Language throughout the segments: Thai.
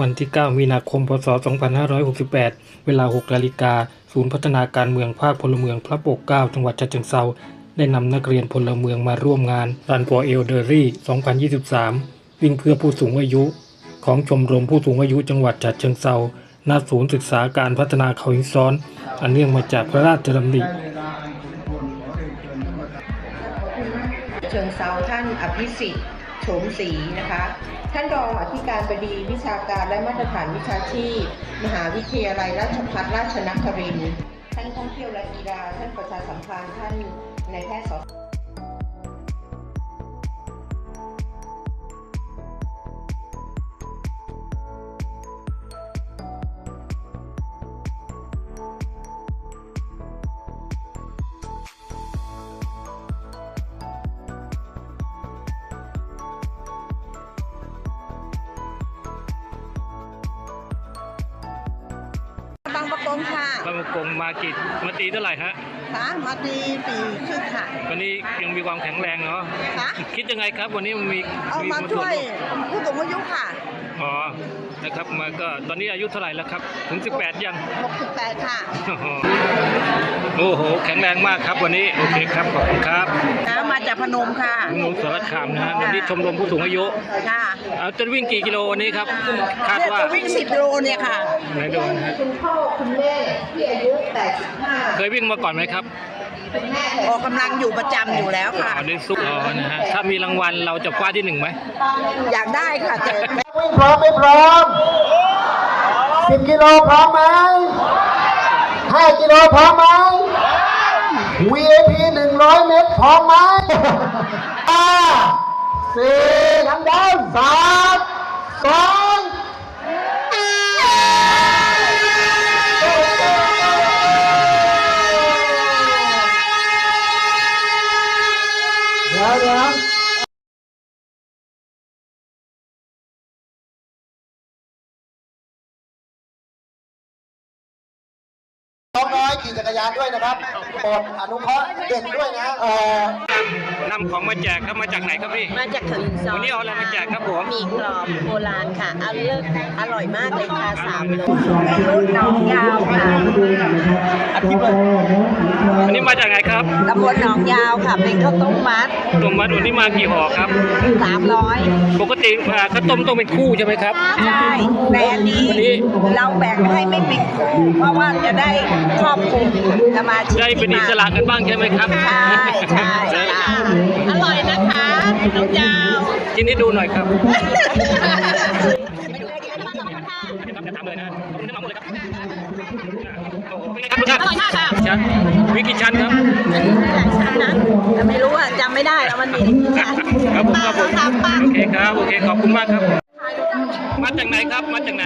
วันที่ 9 มีนาคม พศ 2568 เวลา 6นาฬิกา ศูนย์พัฒนาการเมืองภาคพลเมืองพระปกเกล้า จังหวัดฉะเชิงเทราได้นำนักเรียนพลเมืองมาร่วมงานรันฟอร์เอลเดอรี่ 2023 วิ่งเพื่อผู้สูงอายุ ของชมรมผู้สูงอายุจังหวัดฉะเชิงเทราณศูนย์ศึกษาการพัฒนาเขาหินซ้อน อันเนื่องมาจากพระราชดำริเชิงเซาท่านอภิสิทธิ์โฉมศรีนะคะ ท่านรองอธิการบดีวิชาการและมาตรฐานวิชาชีพ มหาวิทยาลัยราชภัฏราชนครินทร์ท่านท่องเที่ยวและกีฬาท่านประชาสัมพันธ์ท่านนายแพทย์ส งค่ะบางกงมากี่มาตีเท่าไหร่ฮะค่ะมาตีปีครึ่งค่ะ วันนี้ยังมีความแข็งแรงเนาะค่ะ คิดยังไงครับ วันนี้มันมีเอามาช่วยผู้สูงอายุค่ะ อ๋อ นะครับ มาก็ตอนนี้อายุเท่าไหร่แล้วครับ ถึง 18 ยัง 68 ค่ะ โอ้โห แข็งแรงมากครับวันนี้ โอเคครับ ขอบคุณครับน้ามาจากพนมค่ะหนุ่มสารคามนะฮะวันนี้ชมรมผู้สูงอายุ ค่ะ เอาจะวิ่งกี่กิโลวันนี้ครับ คาดเนี่ยว่าจะวิ่ง 10โลเนี่ยค่ะไหนดูนะฮะคุณพ่อคุณแม่ที่อายุ85เคยวิ่งมาก่อนไหมครับคุณแม่ ออกกำลังอยู่ประจำอยู่แล้วค่ะอ๋อได้ซุกอ๋อนะฮะถ้ามีรางวัลเราจะคว้าที่หนึ่งไหม อยากได้ค่ะแต่วิ่งพร้อมไม่พร้อมสิบกิโลพร้อมไหมห้ากิโลพร้อมไหม VIP หนึ่งร้อยเมตรพร้อมไหมห้าสี่ทางด้านสามสองเดี๋ยวเดี๋ยว น้องน้อย ขี่จักรยานด้วยนะครับ โปรดอนุเคราะห์เด็กด้วยนะเอ่อนำของมาแจกครับมาจากไหนครับพี่ มาจากถึงซอวันนี้เอาอะไรมาแจกครับผมหมีกรอบโบราณค่ะอร่อยอร่อยมากเลยค่ะสามโลรุ่นหนองยาวค่ะอันนี้มาจากไหนครับตำบลหนองยาวค่ะ เป็นข้าวต้มมัดตรงมาวันนี้มากี่ห่อครับ300ปกติอ่าข้าวต้มต้องเป็นคู่ใช่ไหมครับใช่แต่อันนี้วันนี้เราแบ่งให้ไม่เป็นคู่เพราะว่าจะได้ครอบคลุมสมาชิกได้เป็นอิสระกันบ้างใช่ไหมครับ ใช่ใช่ใช่ค่ะอร่อยนะคะน้องยาวทีนี้ดูหน่อยครับไม่ดูได้กินบ้างหรอกค่ะครับจะถามเลยนะผมจะมาหมดเลยครับโอ้โหเป็นไงครับรสชาติอร่อยมากค่ะชั้นวิกี่ชั้นครับอันนี้หลายชั้นนะแต่ไม่รู้อะจำไม่ได้แล้วมันมีกี่ชั้นครับผมป้าครับผเขามทำป้าโอเคครับโอเคขอบคุณมากครับ มาจากไหนครับ มาจากไหน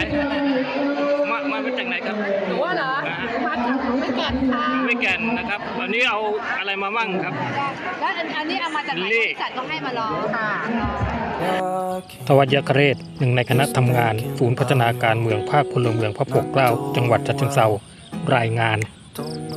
มา มาจากไหนครับ กไม่แก่นค่ะไม่แก่นนะครับวันนี้เอาอะไรมามั่งครับ แล้วอันอันนี้เอามาจากไหนลิลลี่บริษัทก็ให้มาลองค่ะทวัชยกเรศหนึ่งในคณะทำงาน ศูนย์พัฒนาการเมืองภาคพลเมืองพระปกเกล้า จังหวัดฉะเชิงเทรารายงาน Don't